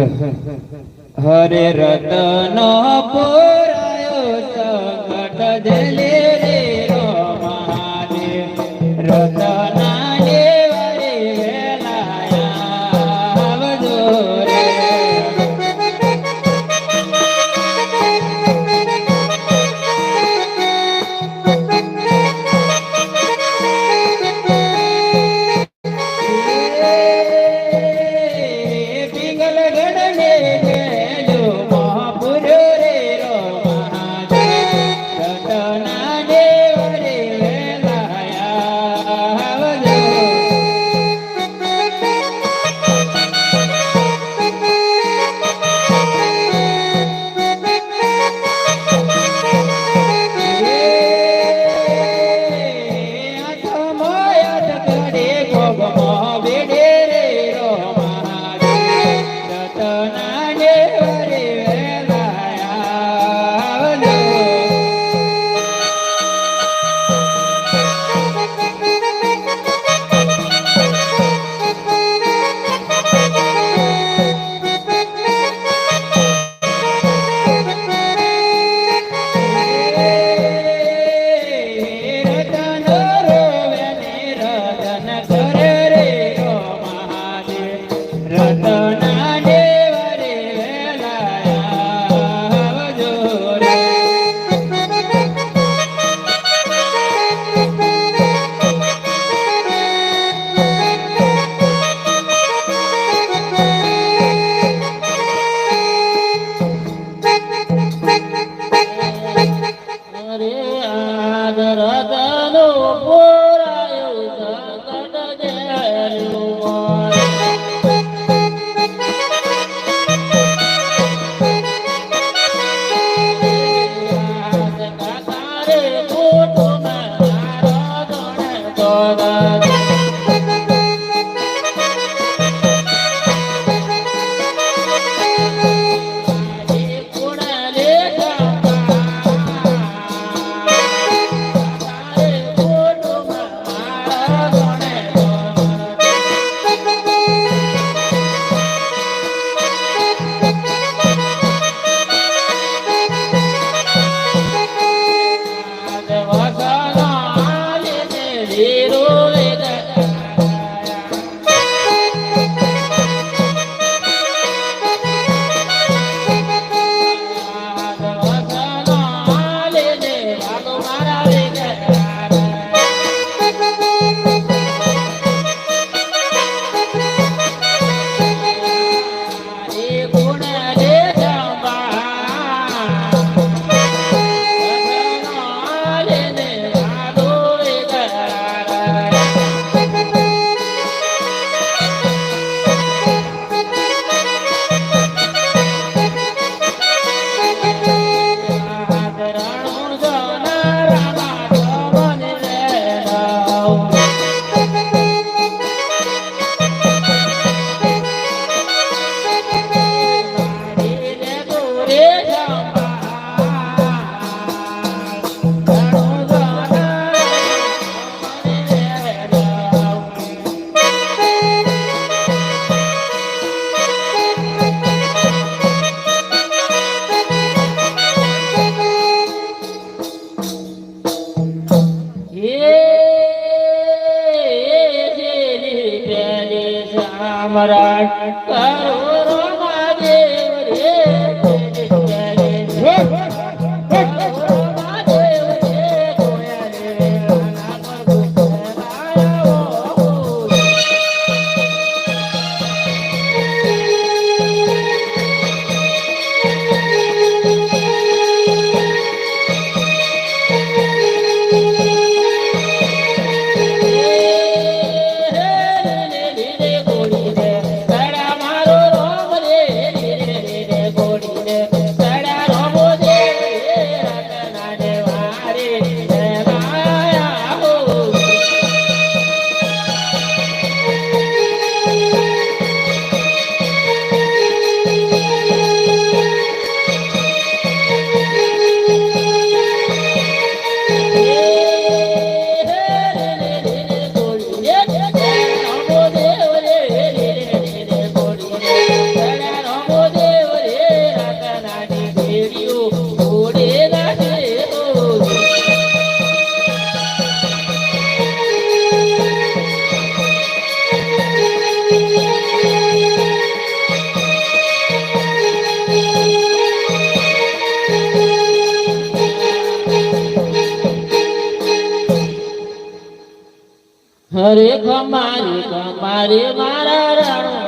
હરે રતનો પુરાયો સંગઠ દિલ Ele, é I আমার কারো હરે કમારી કમારી મારા રણુજા